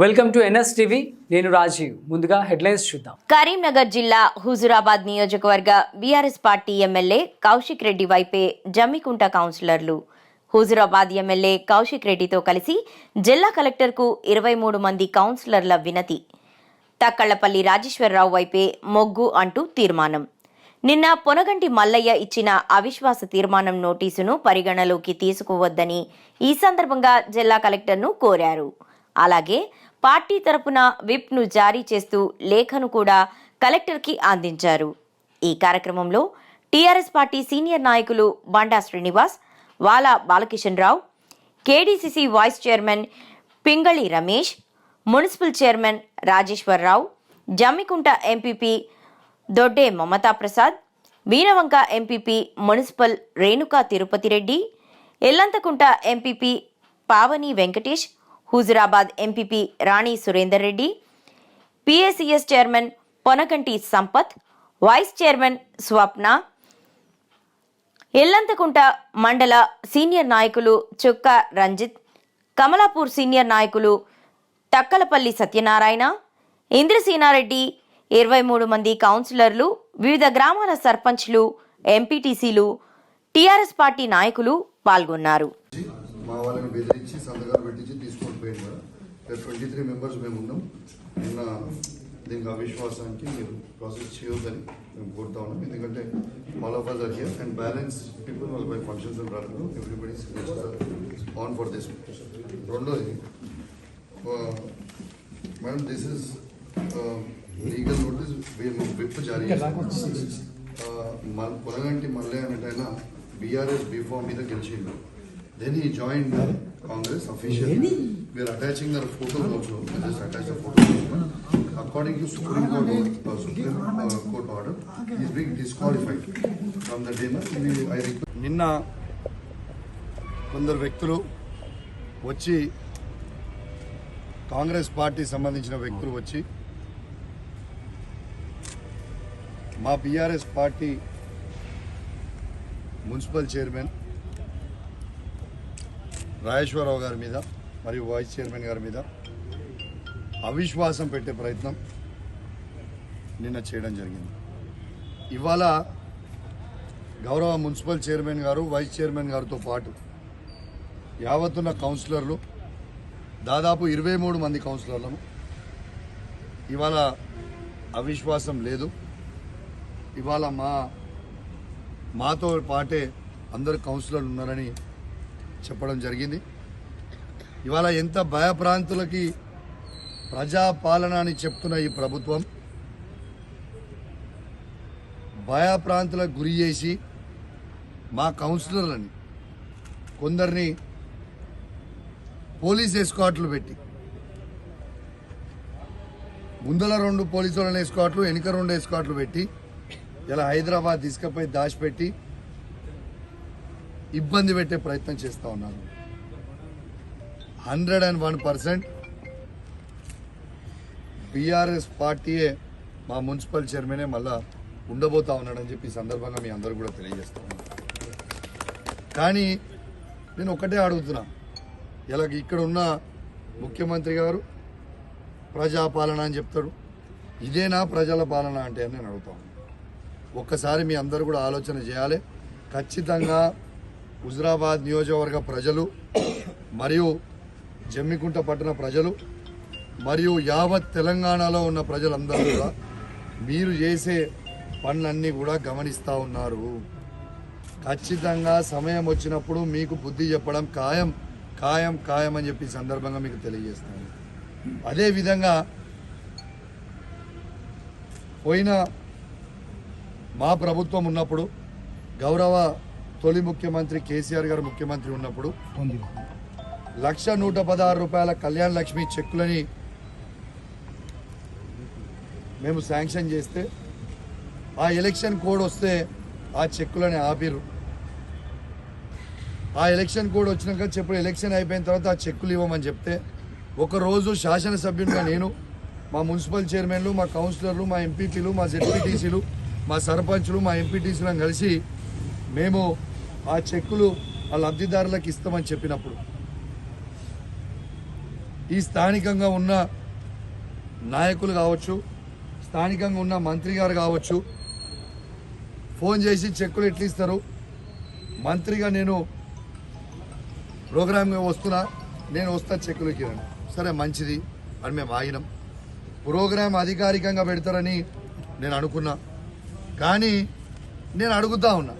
Welcome to NS TV. నేను రాజీవ్. ముందుగా headlines చూద్దాం. కరీంనగర్ జిల్లా హుజురాబాద్ నియోజకవర్గ BRS party MLA Kaushik Reddy వైపే జమ్మికుంట కౌన్సిలర్లు. హుజురాబాద్ ఎమ్మెల్యే కౌశిక్ రెడ్డితో కలిసి జిల్లా కలెక్టర్కు ఇరవై మూడు మంది కౌన్సిలర్ల వినతి. తక్కళ్ళపల్లి రాజేశ్వరరావు వైపే మొగ్గు అంటూ తీర్మానం. నిన్న పొనగంటి మల్లయ్య ఇచ్చిన అవిశ్వాస తీర్మానం నోటీసును పరిగణలోకి తీసుకోవద్దని ఈ సందర్భంగా జిల్లా కలెక్టర్ను కోరారు. అలాగే పార్టీ తరపున విప్ను జారీ చేస్తూ లేఖను కూడా కలెక్టర్కి అందించారు. ఈ కార్యక్రమంలో టీఆర్ఎస్ పార్టీ సీనియర్ నాయకులు Banda Srinivas Vala Balakishan Rao KDCC vice chairman Pingali Ramesh municipal chairman Rajeshwararao Jammikunta MPP Dodde Mamatha Prasad Veenavanka MPP municipal Renuka Tirupati Reddy Ellanthakunta MPP Pavani Venkatesh Huzurabad MPP Rani Surender Reddy PSCS chairman Ponakanti Sampath vice chairman Swapna Ellanthakunta మండల senior నాయకులు చుక్క Ranjith Kamalapur senior నాయకులు తక్కలపల్లి సత్యనారాయణ ఇంద్రసీనారెడ్డి ఇరవై మూడు మంది కౌన్సిలర్లు వివిధ గ్రామాల సర్పంచ్లు ఎంపీటీసీలు టీఆర్ఎస్ పార్టీ నాయకులు పాల్గొన్నారు. మా వాళ్ళని బెదిరించి సంతకాలు పెట్టించి తీసుకొని పోయింది మేడం. ట్వంటీ త్రీ మెంబర్స్ మేము ఉన్నాం. నిన్న దీనికి అవిశ్వాసానికి మీరు ప్రాసెస్ చేయొద్దని మేము కోరుతా ఉన్నాం. ఎందుకంటే all of us are here and balance people వాళ్ళ బై ఫంక్షన్స్ రాలేదు ఎవ్రీబడి ఆన్ ఫర్ దిస్ రెండోది madam this is legal notice మేము విప్ జారీ మన పొలగంటి మల్లయ్య అన్నట్టయినా బీఆర్ఎస్ బీఫామ్ మీద గెలిచిండు then he join Congress official we're attaching their photos also just attach the photos according to Supreme Court Supreme Court order is being disqualified from the demur I నిన్న కొందరు వ్యక్తులు వచ్చి Congress party సంబంధించిన వ్యక్తులు వచ్చి మా BRS party municipal chairman Rajeshwararao గారి మీద మరియు వైస్ చైర్మన్ గారి మీద అవిశ్వాసం పెట్టే ప్రయత్నం నిన్న చేయడం జరిగింది. ఇవాళ గౌరవ మున్సిపల్ చైర్మన్ గారు వైస్ చైర్మన్ గారితో పాటు యావత్తున్న కౌన్సిలర్లు దాదాపు ఇరవై మూడు మంది కౌన్సిలర్లను ఇవాళ అవిశ్వాసం లేదు. ఇవాళ మా మాతో పాటే అందరు కౌన్సిలర్లు ఉన్నారని చెప్పడం జరిగింది. ఇవాళ ఎంత భయప్రాంతులకి ప్రజాపాలన అని చెప్తున్న ఈ ప్రభుత్వం భయప్రాంతులకు గురి చేసి మా కౌన్సిలర్లని కొందరిని పోలీస్ ఎస్కాట్లు పెట్టి ముందల రెండు పోలీసు వాళ్ళని ఎస్కాట్లు వెనుక రెండు ఎస్కాట్లు పెట్టి ఇలా హైదరాబాద్ తీసుకపోయి దాచిపెట్టి ఇబ్బంది పెట్టే ప్రయత్నం చేస్తూ ఉన్నారు. Hundred and one percent BRS పార్టీయే మా మున్సిపల్ చైర్మనే మళ్ళా ఉండబోతా ఉన్నాడని చెప్పి ఈ సందర్భంగా మీ అందరూ కూడా తెలియజేస్తా ఉన్నాను కానీ నేను ఒకటే అడుగుతున్నా. ఇలా ఇక్కడ ఉన్న ముఖ్యమంత్రి గారు ప్రజాపాలన అని చెప్తాడు ఇదేనా ప్రజల పాలన అంటే అని నేను అడుగుతా ఒక్కసారి మీ అందరూ కూడా ఆలోచన చేయాలి. ఖచ్చితంగా హుజరాబాద్ నియోజకవర్గ ప్రజలు మరియు జమ్మికుంట పట్టణ ప్రజలు మరియు యావత్ తెలంగాణలో ఉన్న ప్రజలందరూ కూడా మీరు చేసే పనులన్నీ కూడా గమనిస్తూ ఉన్నారు. ఖచ్చితంగా సమయం వచ్చినప్పుడు మీకు బుద్ధి చెప్పడం ఖాయం ఖాయం ఖాయం అని చెప్పి సందర్భంగా మీకు తెలియజేస్తాను. అదేవిధంగా పోయిన మా ప్రభుత్వం ఉన్నప్పుడు గౌరవ తొలి ముఖ్యమంత్రి కేసీఆర్ గారు ముఖ్యమంత్రి ఉన్నప్పుడు లక్ష నూట పదహారు రూపాయల కళ్యాణ లక్ష్మి చెక్కులని మేము శాంక్షన్ చేస్తే ఆ ఎలక్షన్ కోడ్ వస్తే ఆ చెక్కులని ఆపిరు ఆ ఎలక్షన్ కోడ్ వచ్చినాక చెప్పు ఎలక్షన్ అయిపోయిన తర్వాత ఆ చెక్కులు ఇవ్వమని చెప్తే ఒకరోజు శాసనసభ్యునిగా నేను మా మున్సిపల్ చైర్మన్లు మా కౌన్సిలర్లు మా ఎంపీపీలు మా జెడ్పీటీసీలు మా సర్పంచ్లు మా ఎంపీటీసీలను కలిసి మేము ఆ చెక్కులు ఆ లబ్ధిదారులకు ఇస్తామని చెప్పినప్పుడు ఈ స్థానికంగా ఉన్న నాయకులు కావచ్చు స్థానికంగా ఉన్న మంత్రి గారు కావచ్చు ఫోన్ చేసి చెక్కులు ఎట్లా ఇస్తారు? మంత్రిగా నేను ప్రోగ్రామ్ వస్తున్నా నేను వస్తా చెక్కులు ఇవ్వను. సరే మంచిది అని మేము ఆగినాం. ప్రోగ్రాం అధికారికంగా పెడతారని నేను అనుకున్నా. కానీ నేను అడుగుతా ఉన్నా.